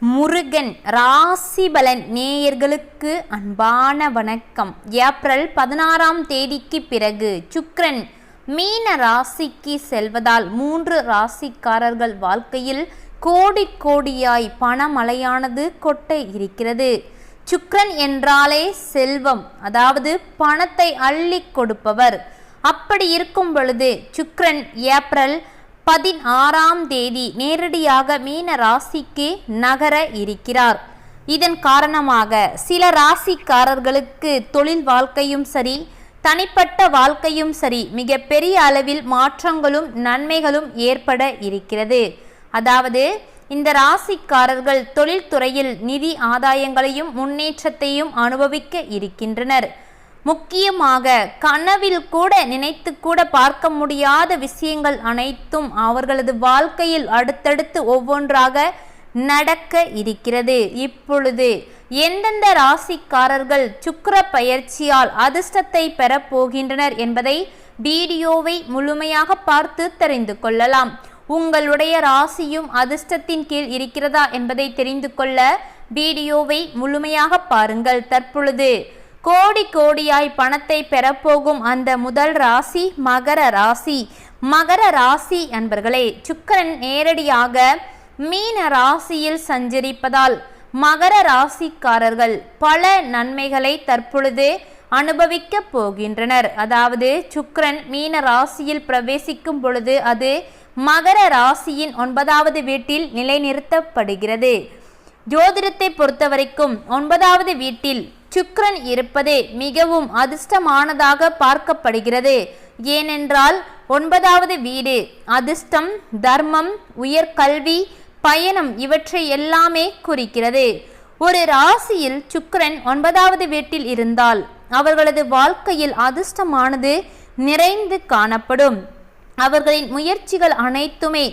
முருகன் ராசிபலன் நேயர்களுக்கு அன்பான வணக்கம். ஏப்ரல் பதினாறாம் தேதிக்கு பிறகு சுக்ரன் மீன ராசிக்கு செல்வதால் மூன்று ராசிக்காரர்கள் வாழ்க்கையில் கோடி கோடியாய் பணமழையானது கொட்ட இருக்கிறது. சுக்ரன் என்றாலே செல்வம் அதாவது பணத்தை அள்ளி கொடுப்பவர். அப்படி இருக்கும் பொழுது சுக்ரன் ஏப்ரல் பதினாறாம் தேதி நேரடியாக மீன ராசிக்கு நகர இருக்கிறார். இதன் காரணமாக சில ராசிக்காரர்களுக்கு தொழில் வாழ்க்கையும் சரி தனிப்பட்ட வாழ்க்கையும் சரி மிக பெரிய அளவில் மாற்றங்களும் நன்மைகளும் ஏற்பட இருக்கிறது. அதாவது இந்த ராசிக்காரர்கள் தொழில்துறையில் நிதி ஆதாயங்களையும் முன்னேற்றத்தையும் அனுபவிக்க இருக்கின்றனர். முக்கியமாக கனவில் கூட நினைத்து கூட பார்க்க முடியாத விஷயங்கள் அனைத்தும் அவர்களது வாழ்க்கையில் அடுத்தடுத்து ஒவ்வொன்றாக நடக்க இருக்கிறது. இப்பொழுது எந்தெந்த ராசிக்காரர்கள் சுக்கர பயிற்சியால் அதிர்ஷ்டத்தை பெறப் போகின்றனர் என்பதை வீடியோவை முழுமையாக பார்த்து தெரிந்து கொள்ளலாம். உங்களுடைய ராசியும் அதிர்ஷ்டத்தின் கீழ் இருக்கிறதா என்பதை தெரிந்து கொள்ள வீடியோவை முழுமையாக பாருங்கள். தற்பொழுது கோடி கோடியாய் பணத்தை பெறப்போகும் அந்த முதல் ராசி மகர ராசி. மகர ராசி அன்பர்களே சுக்கரன் நேரடியாக மீன ராசியில் சஞ்சரிப்பதால் மகர ராசிக்காரர்கள் பல நன்மைகளை தற்பொழுது அனுபவிக்க போகின்றனர். அதாவது சுக்கரன் மீன ராசியில் பிரவேசிக்கும் பொழுது அது மகர ராசியின் ஒன்பதாவது வீட்டில் நிலைநிறுத்தப்படுகிறது. ஜோதிடத்தை பொறுத்தவரைக்கும் ஒன்பதாவது வீட்டில் சுக்ரன் இருப்பதே மிகவும் அதிர்ஷ்டமானதாக பார்க்கப்படுகிறது. ஏனென்றால் ஒன்பதாவது வீடு அதிர்ஷ்டம் தர்மம் உயர்கல்வி பயணம் இவற்றை எல்லாமே குறிக்கிறது. ஒரு ராசியில் சுக்கரன் ஒன்பதாவது வீட்டில் இருந்தால் அவர்களது வாழ்க்கையில் அதிர்ஷ்டமானது நிறைந்து காணப்படும். அவர்களின் முயற்சிகள் அனைத்துமே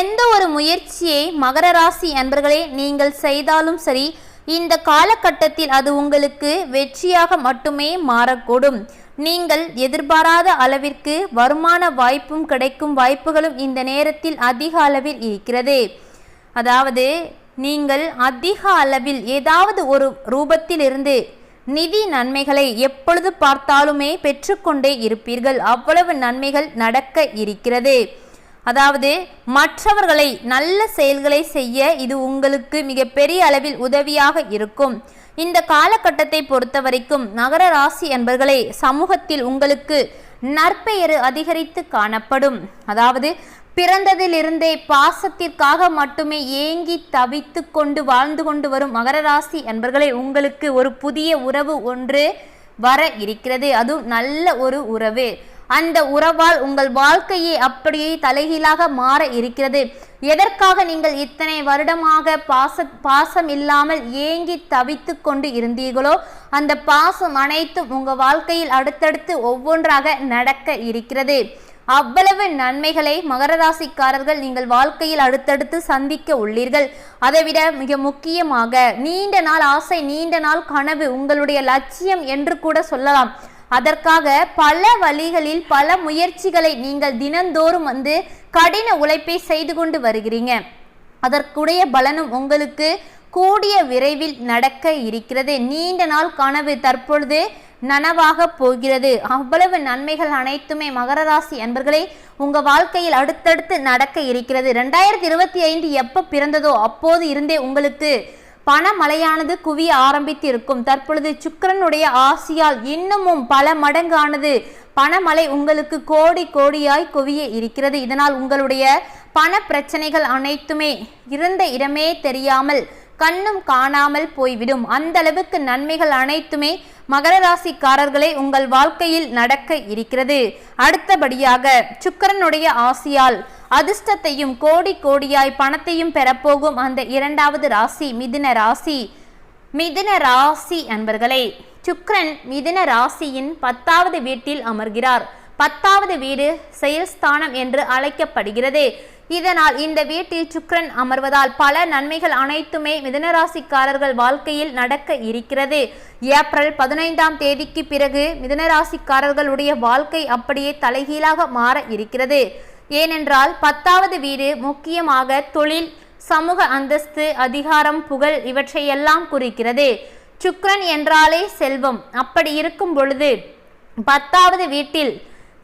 எந்த ஒரு முயற்சியை மகர ராசி அன்பர்களே நீங்கள் செய்தாலும் சரி இந்த காலகட்டத்தில் அது உங்களுக்கு வெற்றியாக மட்டுமே மாறக்கூடும். நீங்கள் எதிர்பாராத அளவிற்கு வருமான வாய்ப்பும் கிடைக்கும் வாய்ப்புகளும் இந்த நேரத்தில் அதிக அளவில் இருக்கிறது. அதாவது நீங்கள் அதிக அளவில் ஏதாவது ஒரு ரூபத்திலிருந்து நிதி நன்மைகளை எப்பொழுது பார்த்தாலுமே பெற்றுக்கொண்டே இருப்பீர்கள். அவ்வளவு நன்மைகள் நடக்க இருக்கிறது. அதாவது மற்றவர்களை நல்ல செயல்களை செய்ய இது உங்களுக்கு மிகப்பெரிய அளவில் உதவியாக இருக்கும். இந்த காலகட்டத்தை பொறுத்த வரைக்கும் நகர ராசி என்பர்களே சமூகத்தில் உங்களுக்கு நற்பெயரு அதிகரித்து காணப்படும். அதாவது பிறந்ததிலிருந்தே பாசத்திற்காக மட்டுமே ஏங்கி தவித்து கொண்டு வாழ்ந்து கொண்டு வரும் மகர ராசி என்பர்களே உங்களுக்கு ஒரு புதிய உறவு ஒன்று வர இருக்கிறது. அதுவும் நல்ல ஒரு உறவு. அந்த உறவால் உங்கள் வாழ்க்கையே அப்படியே தலைகீழாக மாற இருக்கிறது. எதற்காக நீங்கள் இத்தனை வருடமாக பாச பாசம் இல்லாமல் ஏங்கி தவித்து கொண்டு இருந்தீர்களோ அந்த பாசம் அனைத்தும் உங்கள் வாழ்க்கையில் அடுத்தடுத்து ஒவ்வொன்றாக நடக்க இருக்கிறது. அவ்வளவு நன்மைகளை மகர ராசிக்காரர்கள் நீங்கள் வாழ்க்கையில் அடுத்தடுத்து சந்திக்க உள்ளீர்கள். அதைவிட மிக முக்கியமாக நீண்ட நாள் ஆசை நீண்ட நாள் கனவு உங்களுடைய லட்சியம் என்று கூட சொல்லலாம். அதற்காக பல வழிகளில் பல முயற்சிகளை நீங்கள் தினந்தோறும் வந்து கடின உழைப்பை செய்து கொண்டு வருகிறீங்க. அதற்குடைய பலனும் உங்களுக்கு கூடிய விரைவில் நடக்க இருக்கிறது. நீண்ட நாள் கனவு தற்பொழுது நனவாக போகிறது. அவ்வளவு நன்மைகள் அனைத்துமே மகர ராசி அன்பர்களே உங்க வாழ்க்கையில் அடுத்தடுத்து நடக்க இருக்கிறது. ரெண்டாயிரத்தி இருபத்தி ஐந்து எப்போ பிறந்ததோ அப்போது இருந்தே உங்களுக்கு பணமழையானது குவிய ஆரம்பித்து இருக்கும் தற்பொழுது சுக்கரனுடைய ஆசியால் இன்னமும் பல மடங்கானது பணமழை உங்களுக்கு கோடி கோடியாய் குவிய இருக்கிறது. இதனால் உங்களுடைய பண பிரச்சனைகள் அனைத்துமே இருந்த இடமே தெரியாமல் கண்ணும் காணாமல் போய்விடும். அந்த அளவுக்கு நன்மைகள் அனைத்துமே மகர ராசிக்காரர்களே உங்கள் வாழ்க்கையில் நடக்க இருக்கிறது. அடுத்தபடியாக சுக்கரனுடைய ஆசியால் அதிர்ஷ்டத்தையும் கோடி கோடியாய் பணத்தையும் பெறப்போகும் அந்த இரண்டாவது ராசி மிதுன ராசி. மிதுன ராசி அன்பர்களே சுக்ரன் மிதுன ராசியின் பத்தாவது வீட்டில் அமர்கிறார். பத்தாவது வீடு செயல்ஸ்தானம் என்று அழைக்கப்படுகிறது. இதனால் இந்த வீட்டில் சுக்ரன் அமர்வதால் பல நன்மைகள் அனைத்துமே மிதனராசிக்காரர்கள் வாழ்க்கையில் நடக்க இருக்கிறது. ஏப்ரல் பதினைந்தாம் தேதிக்கு பிறகு மிதனராசிக்காரர்களுடைய வாழ்க்கை அப்படியே தலைகீழாக மாற இருக்கிறது. ஏனென்றால் பத்தாவது வீடு முக்கியமாக தொழில் சமூக அந்தஸ்து அதிகாரம் புகழ் இவற்றையெல்லாம் குறிக்கிறது. சுக்ரன் என்றாலே செல்வம். அப்படி இருக்கும் பொழுது பத்தாவது வீட்டில்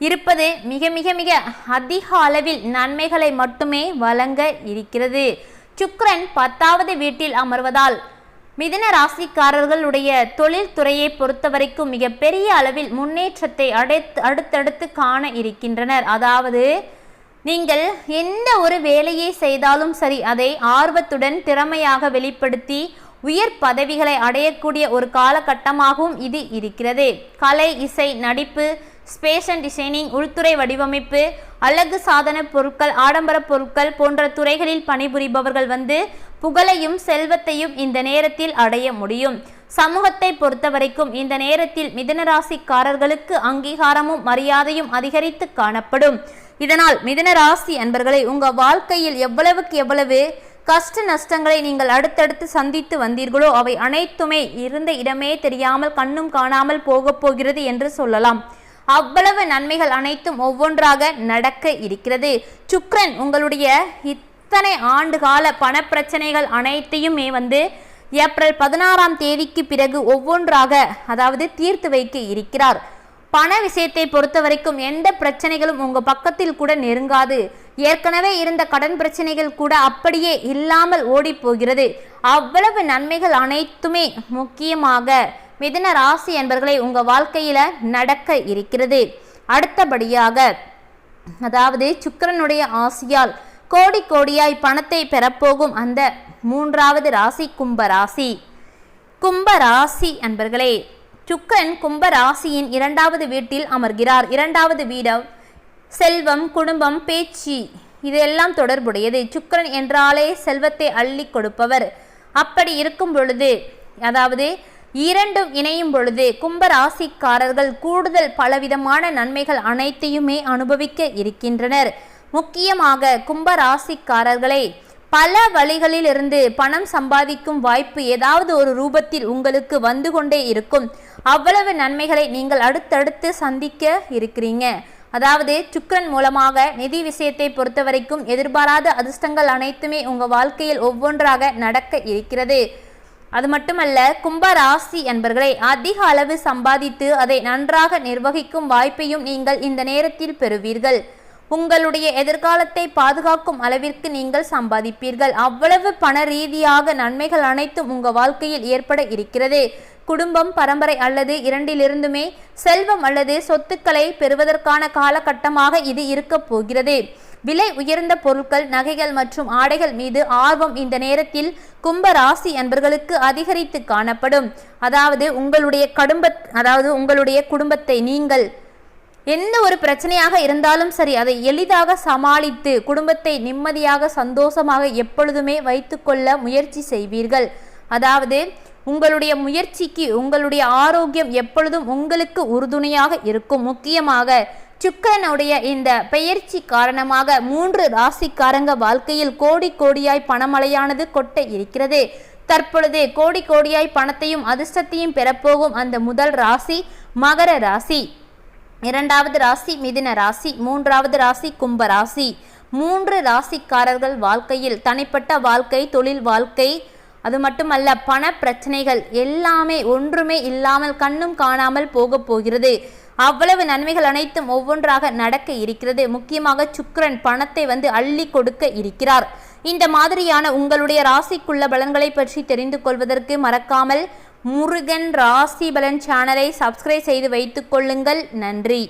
இருப்பது மிக மிக மிக அதிக அளவில் நன்மைகளை மட்டுமே வழங்க இருக்கிறது. சுக்ரன் பத்தாவது வீட்டில் அமர்வதால் மிதன ராசிக்காரர்களுடைய தொழில்துறையை பொறுத்தவரைக்கும் மிகப்பெரிய அளவில் முன்னேற்றத்தை அடுத்து அடுத்தடுத்து காண இருக்கின்றனர். அதாவது நீங்கள் எந்த ஒரு வேலையை செய்தாலும் சரி அதை ஆர்வத்துடன் திறமையாக வெளிப்படுத்தி உயர் பதவிகளை அடையக்கூடிய ஒரு காலகட்டமாகவும் இது இருக்கிறது. கலை இசை நடிப்பு ஸ்பேஷன் டிசைனிங் உள்துறை வடிவமைப்பு அழகு சாதன பொருட்கள் ஆடம்பர பொருட்கள் போன்ற துறைகளில் பணிபுரிபவர்கள் வந்து புகழையும் செல்வத்தையும் இந்த நேரத்தில் அடைய முடியும். சமூகத்தை பொறுத்தவரைக்கும் இந்த நேரத்தில் மிதனராசிக்காரர்களுக்கு அங்கீகாரமும் மரியாதையும் அதிகரித்து காணப்படும். இதனால் மிதனராசி அன்பர்களை உங்கள் வாழ்க்கையில் எவ்வளவுக்கு எவ்வளவு கஷ்ட நஷ்டங்களை நீங்கள் அடுத்தடுத்து சந்தித்து வந்தீர்களோ அவை அனைத்துமே இருந்த இடமே தெரியாமல் கண்ணும் காணாமல் போகப் போகிறது என்று சொல்லலாம். அவ்வளவு நன்மைகள் அனைத்தும் ஒவ்வொன்றாக நடக்க இருக்கிறது. சுக்ரன் உங்களுடைய இத்தனை ஆண்டு கால பணப்பிரச்சனைகள் அனைத்தையுமே வந்து ஏப்ரல் பதினாறாம் தேதிக்கு பிறகு ஒவ்வொன்றாக அதாவது தீர்த்து வைக்க இருக்கிறார். பண விஷயத்தை பொறுத்த வரைக்கும் எந்த பிரச்சனைகளும் உங்கள் பக்கத்தில் கூட நெருங்காது. ஏற்கனவே இருந்த கடன் பிரச்சனைகள் கூட அப்படியே இல்லாமல் ஓடி போகிறது. அவ்வளவு நன்மைகள் அனைத்துமே முக்கியமாக மிதுன ராசி என்பர்களை உங்கள் வாழ்க்கையில் நடக்க இருக்கிறது. அடுத்தபடியாக அதாவது சுக்கிரனுடைய ஆசியால் கோடி கோடியாய் பணத்தை பெறப்போகும் அந்த மூன்றாவது ராசி கும்ப ராசி. கும்ப ராசி அன்பர்களே சுக்கரன் கும்ப ராசியின் இரண்டாவது வீட்டில் அமர்கிறார். இரண்டாவது வீடம் செல்வம் குடும்பம் பேச்சு இதெல்லாம் தொடர்புடையது. சுக்கரன் என்றாலே செல்வத்தை அள்ளி கொடுப்பவர். அப்படி இருக்கும் பொழுது அதாவது இரண்டும் இணையும் பொழுது கும்பராசிக்காரர்கள் கூடுதல் பலவிதமான நன்மைகள் அனைத்தையுமே அனுபவிக்க இருக்கின்றனர். முக்கியமாக கும்பராசிக்காரர்களை பல வழிகளில் இருந்து பணம் சம்பாதிக்கும் வாய்ப்பு ஏதாவது ஒரு ரூபத்தில் உங்களுக்கு வந்து கொண்டே இருக்கும். அவ்வளவு நன்மைகளை நீங்கள் அடுத்தடுத்து சந்திக்க இருக்கிறீங்க. அதாவது சுக்கரன் மூலமாக நிதி விஷயத்தை பொறுத்த வரைக்கும் எதிர்பாராத அதிர்ஷ்டங்கள் அனைத்துமே உங்கள் வாழ்க்கையில் ஒவ்வொன்றாக நடக்க இருக்கிறது. அது மட்டுமல்ல கும்ப ராசி என்பர்களை அதிக அளவு சம்பாதித்து அதை நன்றாக நிர்வகிக்கும் வாய்ப்பையும் நீங்கள் இந்த நேரத்தில் பெறுவீர்கள். உங்களுடைய எதிர்காலத்தை பாதுகாக்கும் அளவிற்கு நீங்கள் சம்பாதிப்பீர்கள். அவ்வளவு பண ரீதியாக நன்மைகள் அனைத்தும் உங்கள் வாழ்க்கையில் ஏற்பட இருக்கிறது. குடும்பம் பரம்பரை அல்லது இரண்டிலிருந்துமே செல்வம் அல்லது சொத்துக்களை பெறுவதற்கான காலகட்டமாக இது இருக்கப் போகிறது. விலை உயர்ந்த பொருட்கள் நகைகள் மற்றும் ஆடைகள் மீது ஆர்வம் இந்த நேரத்தில் கும்ப ராசி என்பர்களுக்கு அதிகரித்து காணப்படும். அதாவது உங்களுடைய கடும்ப அதாவது உங்களுடைய குடும்பத்தை நீங்கள் எந்த ஒரு பிரச்சனையாக இருந்தாலும் சரி அதை எளிதாக சமாளித்து குடும்பத்தை நிம்மதியாக சந்தோஷமாக எப்பொழுதுமே வைத்துக்கொள்ள முயற்சி செய்வீர்கள். அதாவது உங்களுடைய முயற்சிக்கு உங்களுடைய ஆரோக்கியம் எப்பொழுதும் உங்களுக்கு உறுதுணையாக இருக்கும். முக்கியமாக சுக்கரனுடைய இந்த பெயர்ச்சி காரணமாக மூன்று ராசிக்காரங்க வாழ்க்கையில் கோடி கோடியாய் பணமழையானது கொட்ட இருக்கிறது. தற்பொழுது கோடி கோடியாய் பணத்தையும் அதிர்ஷ்டத்தையும் பெறப்போகும் அந்த முதல் ராசி மகர ராசி. இரண்டாவது ராசி மிதுன ராசி மூன்றாவது ராசி கும்ப ராசி. மூன்று ராசிக்காரர்கள் வாழ்க்கையில் தனிப்பட்ட வாழ்க்கை தொழில் வாழ்க்கை அது மட்டுமல்ல பண பிரச்சனைகள் எல்லாமே ஒன்றுமே இல்லாமல் கண்ணும் காணாமல் போக போகிறது. அவ்வளவு நன்மைகள் அனைத்தும் ஒவ்வொன்றாக நடக்க இருக்கிறது. முக்கியமாக சுக்கரன் பணத்தை வந்து அள்ளி கொடுக்க இருக்கிறார். இந்த மாதிரியான உங்களுடைய ராசிக்குள்ள பலன்களை பற்றி தெரிந்து கொள்வதற்கு மறக்காமல் முருகன் ராசி பலன் சேனலை சப்ஸ்கிரைப் செய்து வைத்துக் கொள்ளுங்கள். நன்றி.